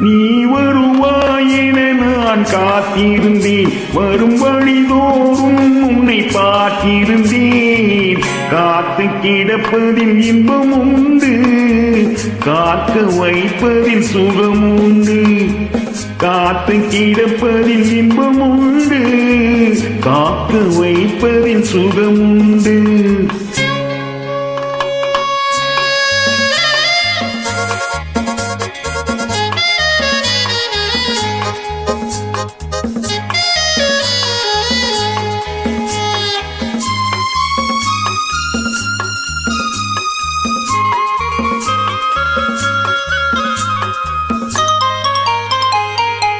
நீ வருவாயின நான் காத்திருந்தேன். வரும் வழிதோறும் உன்னை பார்த்திருந்தேன். காத்து கிடப்பதில் இன்பம் உண்டு. காக்க வைப்பதில் சுகம் உண்டு. காத்து கிடப்பதில் இன்பம் உண்டு. காக்க வைப்பதில் சுகம் உண்டு.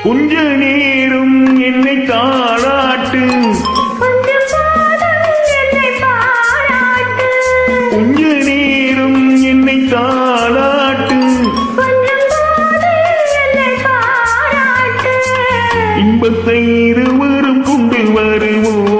உஞ்ச நீரும் என்னை தாராட்டு உஞ்ச நீரும் என்னை தாராட்டு இன்பத்தை இருவரும் கொண்டு வருவோம்.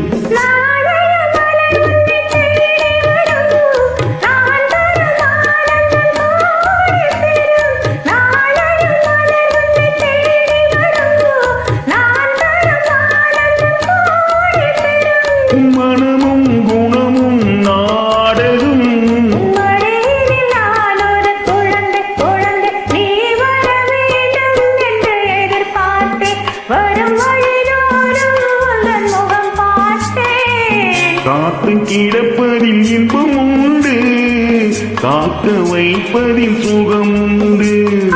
காத்து கிடப்பதில் இன்பம் உண்டு. காக்க வைப்பதில் சுகம் உண்டு.